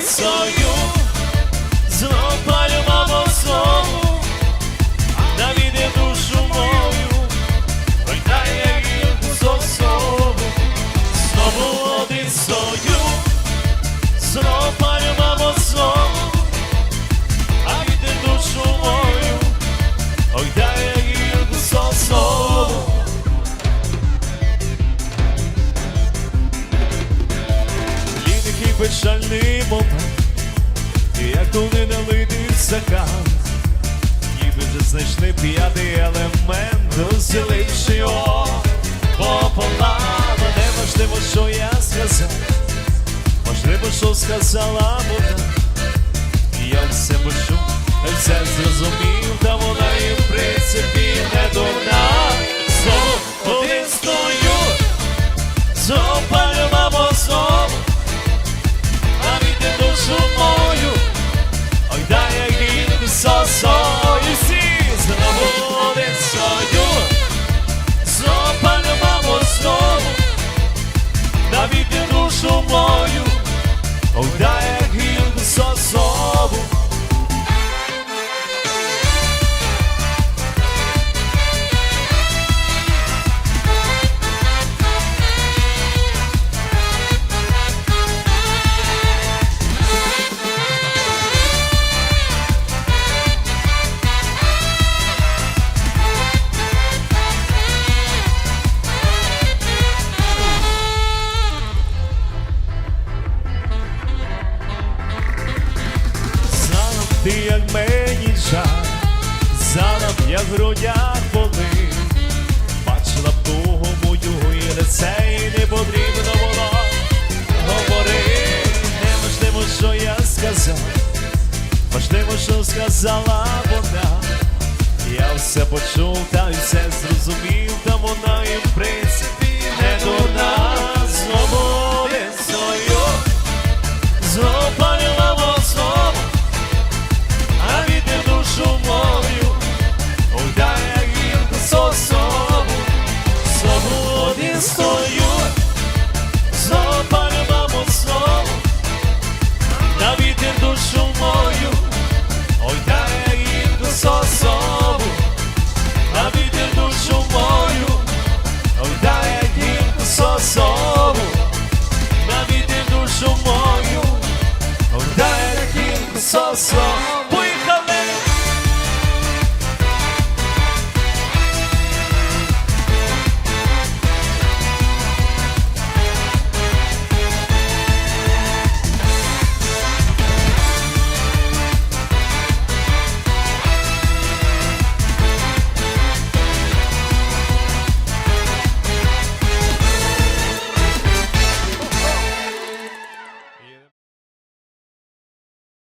один знов злопалю мамо знову, навіде душу мою, ой дай з особу, знову один стою, злопалю мамо печальний момент, як коли налитий стакан, ніби вже знайшли п'ятий елемент, розділивши його пополам. Неважливо, що я сказав, можливо, що сказала вона. Я все почув, все зрозумів, та вона і в принципі не дурна. Душу мою, ти, як мені жаль, знав, як в грудях болить, бачила б тугу мою і лице, і не потрібно було говорити. Неможливо, що я сказав, важливо, що сказала вона. Я все почув, та й все зрозумів, та вона і знову стою, зопалила мозгом, а віде душу мою, ой, дай я гілку сосову, а віде душу мою, ой, дай я гілку сосову, навіди душу мою, дай гілку сосову.